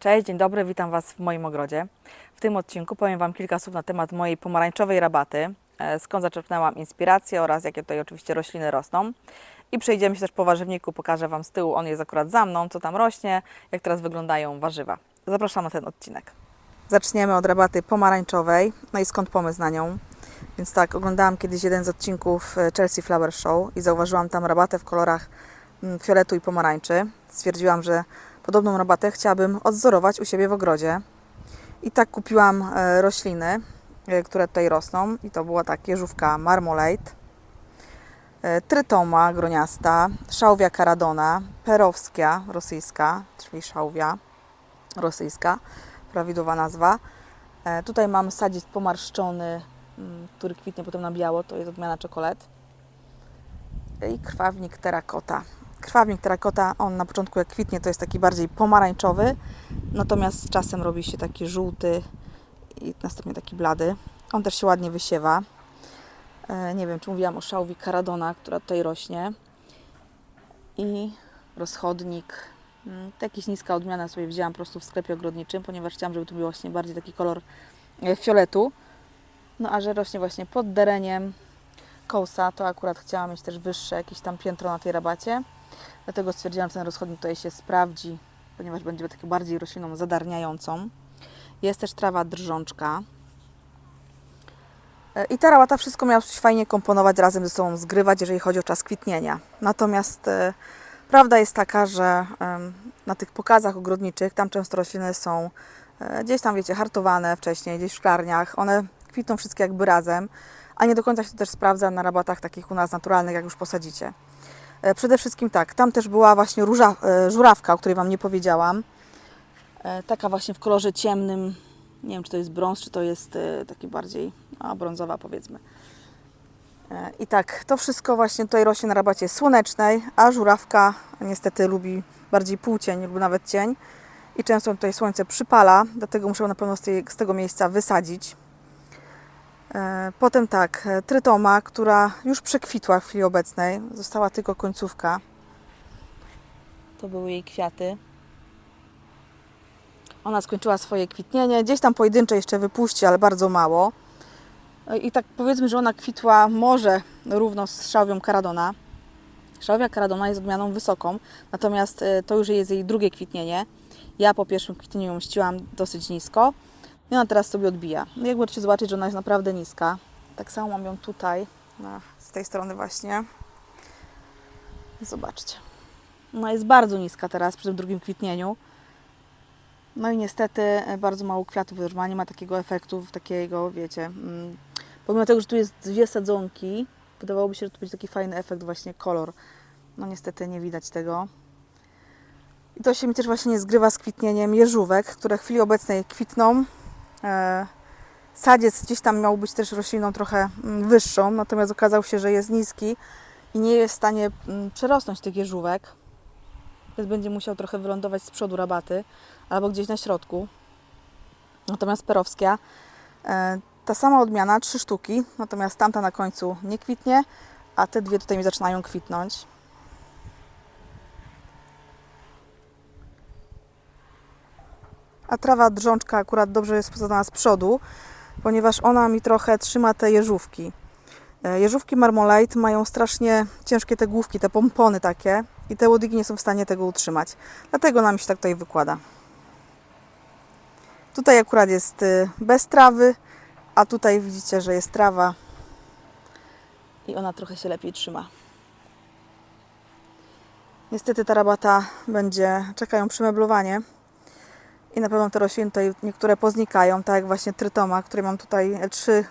Cześć, dzień dobry, witam Was w moim ogrodzie. W tym odcinku powiem Wam kilka słów na temat mojej pomarańczowej rabaty, e, skąd zaczerpnęłam inspirację oraz jakie tutaj oczywiście rośliny rosną. I przejdziemy się też po warzywniku, pokażę Wam z tyłu, on jest akurat za mną, co tam rośnie, jak teraz wyglądają warzywa. Zapraszam na ten odcinek. Zaczniemy od rabaty pomarańczowej, no i skąd pomysł na nią. Więc tak, oglądałam kiedyś jeden z odcinków e, Chelsea Flower Show i zauważyłam tam rabatę w kolorach mm, fioletu i pomarańczy. Stwierdziłam, że podobną rabatę chciałabym odzorować u siebie w ogrodzie. I tak kupiłam e, rośliny, e, które tutaj rosną. I to była tak jeżówka marmalade, e, trytoma groniasta, szałwia karadona, perowskia rosyjska, czyli szałwia rosyjska, prawidłowa nazwa. Tutaj mam sadziec pomarszczony, mm, który kwitnie potem na biało, to jest odmiana czekolad. I krwawnik terakota. Krwawnik terakota, on na początku jak kwitnie to jest taki bardziej pomarańczowy, natomiast z czasem robi się taki żółty i następnie taki blady. On też się ładnie wysiewa. E, Nie wiem, czy mówiłam o szałwi karadona, która tutaj rośnie. I rozchodnik. Mm, To jakaś niska odmiana sobie wzięłam po prostu w sklepie ogrodniczym, ponieważ chciałam, żeby tu był właśnie bardziej taki kolor e, fioletu. No a że rośnie właśnie pod dereniem kołsa, to akurat chciałam mieć też wyższe jakieś tam piętro na tej rabacie. Dlatego stwierdziłam, że ten rozchodnik tutaj się sprawdzi, ponieważ będzie taką bardziej rośliną zadarniającą. Jest też trawa drżączka. E, I ta rabata wszystko miała się fajnie komponować, razem ze sobą zgrywać, jeżeli chodzi o czas kwitnienia. Natomiast e, prawda jest taka, że em, na tych pokazach ogrodniczych tam często rośliny są e, gdzieś tam, wiecie, hartowane wcześniej, gdzieś w szklarniach. One kwitną wszystkie jakby razem, a nie do końca się to też sprawdza na rabatach takich u nas naturalnych, jak już posadzicie. E, Przede wszystkim tak, tam też była właśnie róża, e, żurawka, o której Wam nie powiedziałam. E, Taka właśnie w kolorze ciemnym, nie wiem czy to jest brąz, czy to jest taki bardziej a, brązowa powiedzmy. I tak, to wszystko właśnie tutaj rośnie na rabacie słonecznej, a żurawka niestety lubi bardziej półcień lub nawet cień. I często tutaj słońce przypala, dlatego muszę na pewno z, tej, z tego miejsca wysadzić. E, Potem tak, e, trytoma, która już przekwitła w chwili obecnej, została tylko końcówka. To były jej kwiaty. Ona skończyła swoje kwitnienie, gdzieś tam pojedyncze jeszcze wypuści, ale bardzo mało. E, I tak powiedzmy, że ona kwitła może równo z szałwią karadona. Szałwia karadona jest odmianą wysoką, natomiast to już jest jej drugie kwitnienie. Ja po pierwszym kwitnieniu ją ściłam dosyć nisko i ona teraz sobie odbija. No jak możecie zobaczyć, że ona jest naprawdę niska. Tak samo mam ją tutaj, z tej strony właśnie. Zobaczcie. Ona jest bardzo niska teraz przy tym drugim kwitnieniu. No i niestety e, bardzo mało kwiatów wyróżma, nie ma takiego efektu, takiego, wiecie, mm, pomimo tego, że tu jest dwie sadzonki, wydawałoby się, że to będzie taki fajny efekt, właśnie kolor. No niestety nie widać tego. I to się mi też właśnie nie zgrywa z kwitnieniem jeżówek, które w chwili obecnej kwitną. E, Sadziec gdzieś tam miał być też rośliną trochę mm, wyższą, natomiast okazał się, że jest niski i nie jest w stanie mm, przerosnąć tych jeżówek. Więc będzie musiał trochę wylądować z przodu rabaty albo gdzieś na środku. Natomiast perowskia, e, ta sama odmiana, trzy sztuki, natomiast tamta na końcu nie kwitnie, a te dwie tutaj mi zaczynają kwitnąć. A trawa drżączka akurat dobrze jest posadzona z przodu, ponieważ ona mi trochę trzyma te jeżówki. E, Jeżówki Marmalade mają strasznie ciężkie te główki, te pompony takie i te łodygi nie są w stanie tego utrzymać. Dlatego nam się tak tutaj wykłada. Tutaj akurat jest y, bez trawy, a tutaj widzicie, że jest trawa i ona trochę się lepiej trzyma. Niestety ta rabata będzie, czekają przemeblowanie i na pewno te rośliny tutaj niektóre poznikają, tak jak właśnie trytoma, której mam tutaj e, trzy,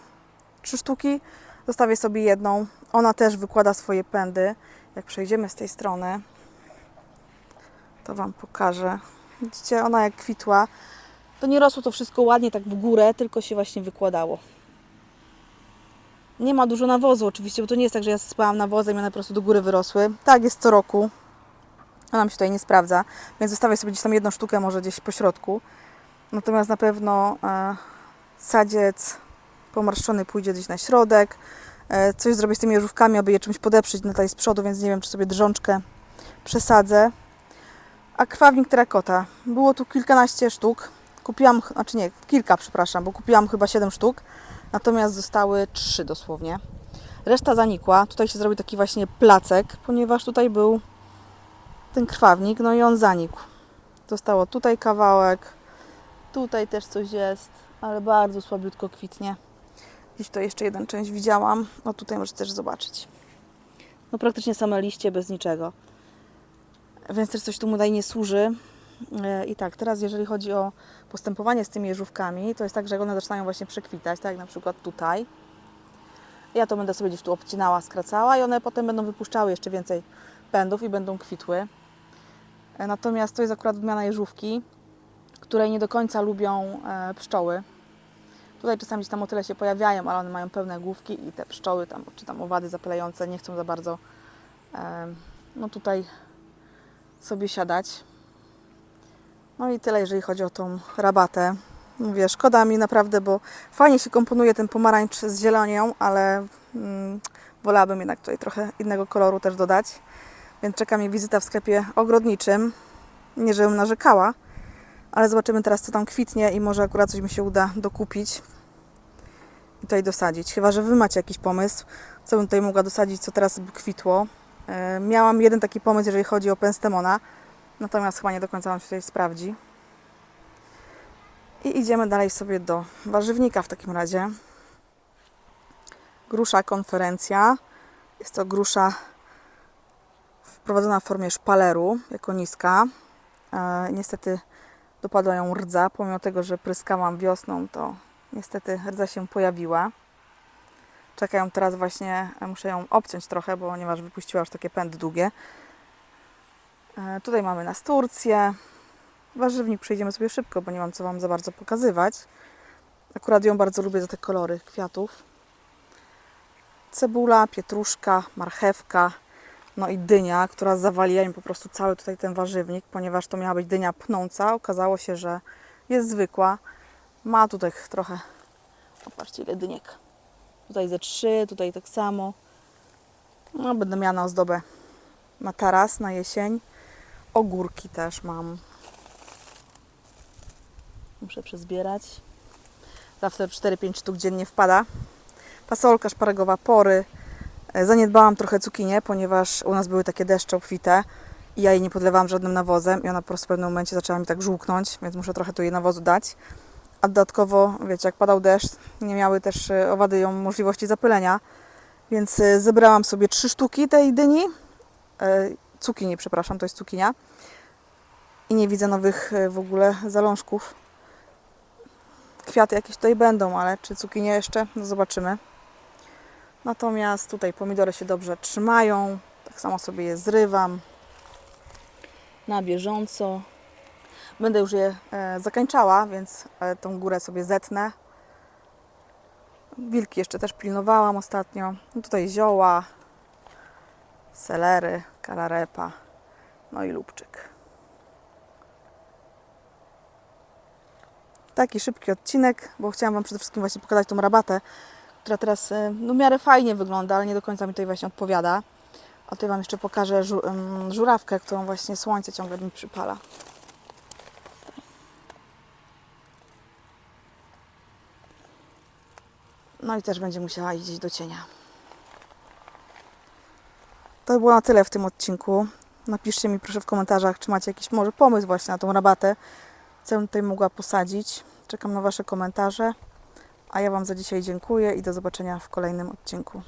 trzy sztuki. Zostawię sobie jedną. Ona też wykłada swoje pędy. Jak przejdziemy z tej strony, to Wam pokażę. Widzicie, ona jak kwitła, to nie rosło to wszystko ładnie tak w górę, tylko się właśnie wykładało. Nie ma dużo nawozu oczywiście, bo to nie jest tak, że ja spałam nawozem i one po prostu do góry wyrosły. Tak jest co roku. Ona mi się tutaj nie sprawdza, więc zostawię sobie gdzieś tam jedną sztukę, może gdzieś po środku. Natomiast na pewno e, sadziec pomarszczony pójdzie gdzieś na środek. E, coś zrobię z tymi jeżówkami, aby je czymś podeprzeć no tutaj z przodu, więc nie wiem, czy sobie drżączkę przesadzę. A krwawnik terakota. Było tu kilkanaście sztuk. Kupiłam, znaczy nie, kilka, przepraszam, bo kupiłam chyba 7 sztuk. Natomiast zostały 3 dosłownie. Reszta zanikła. Tutaj się zrobił taki właśnie placek, ponieważ tutaj był ten krwawnik, no i on zanikł. Zostało tutaj kawałek, tutaj też coś jest, ale bardzo słabiutko kwitnie. Gdzieś to jeszcze jeden część widziałam. O tutaj możecie też zobaczyć. No praktycznie same liście bez niczego. Więc też coś tu mu tutaj nie służy. E, I tak, teraz jeżeli chodzi o postępowanie z tymi jeżówkami, to jest tak, że one zaczynają właśnie przekwitać, tak jak na przykład tutaj. Ja to będę sobie gdzieś tu obcinała, skracała i one potem będą wypuszczały jeszcze więcej pędów i będą kwitły. E, Natomiast to jest akurat odmiana jeżówki, której nie do końca lubią e, pszczoły. Tutaj czasami tam motyle się pojawiają, ale one mają pełne główki i te pszczoły tam, czy tam owady zapylające nie chcą za bardzo e, no tutaj sobie siadać. No i tyle, jeżeli chodzi o tą rabatę. Mówię, szkoda mi naprawdę, bo fajnie się komponuje ten pomarańcz z zielonią, ale mm, wolałabym jednak tutaj trochę innego koloru też dodać. Więc czeka mnie wizyta w sklepie ogrodniczym. Nie, żebym narzekała, ale zobaczymy teraz, co tam kwitnie i może akurat coś mi się uda dokupić i tutaj dosadzić. Chyba, że Wy macie jakiś pomysł, co bym tutaj mogła dosadzić, co teraz by kwitło. E, Miałam jeden taki pomysł, jeżeli chodzi o penstemona, natomiast chyba nie do końca Wam się tutaj sprawdzi. I idziemy dalej sobie do warzywnika w takim razie. Grusza konferencja. Jest to grusza wprowadzona w formie szpaleru, jako niska. E, niestety dopadła ją rdza, pomimo tego, że pryskałam wiosną, to niestety rdza się pojawiła. Czekają teraz właśnie, e, muszę ją obciąć trochę, ponieważ wypuściła już takie pędy długie. E, Tutaj mamy nas Turcję. Warzywnik przejdziemy sobie szybko, bo nie mam co Wam za bardzo pokazywać. Akurat ją bardzo lubię za te kolory kwiatów. Cebula, pietruszka, marchewka, no i dynia, która zawaliła mi po prostu cały tutaj ten warzywnik, ponieważ to miała być dynia pnąca. Okazało się, że jest zwykła. Ma tutaj trochę, popatrzcie ile dyniek. Tutaj ze trzy, tutaj tak samo. No, będę miała na ozdobę na taras, na jesień. Ogórki też mam. Muszę przezbierać. Zawsze 4-5 sztuk dziennie wpada. Fasolka szparegowa, pory. E, Zaniedbałam trochę cukinię, ponieważ u nas były takie deszcze obfite i ja jej nie podlewałam żadnym nawozem i ona po prostu w pewnym momencie zaczęła mi tak żółknąć, więc muszę trochę tu jej nawozu dać. A dodatkowo, wiecie, jak padał deszcz, nie miały też e, owady ją możliwości zapylenia, więc e, zebrałam sobie trzy sztuki tej dyni, cukinii, przepraszam, to jest cukinia i nie widzę nowych w ogóle zalążków. Kwiaty jakieś tutaj będą, ale czy cukinie jeszcze? No zobaczymy. Natomiast tutaj pomidory się dobrze trzymają. Tak samo sobie je zrywam na bieżąco. Będę już je e, zakańczała, więc e, tą górę sobie zetnę. Wilki jeszcze też pilnowałam ostatnio. No tutaj zioła, selery, kalarepa, no i lubczyk. Taki szybki odcinek, bo chciałam Wam przede wszystkim właśnie pokazać tą rabatę, która teraz e, no, w miarę fajnie wygląda, ale nie do końca mi tutaj właśnie odpowiada. A tutaj Wam jeszcze pokażę żurawkę, którą właśnie słońce ciągle mi przypala. No i też będzie musiała iść do cienia. To było na tyle w tym odcinku. Napiszcie mi proszę w komentarzach, czy macie jakiś może pomysł właśnie na tą rabatę, co bym tutaj mogła posadzić. Czekam na Wasze komentarze. A ja Wam za dzisiaj dziękuję i do zobaczenia w kolejnym odcinku.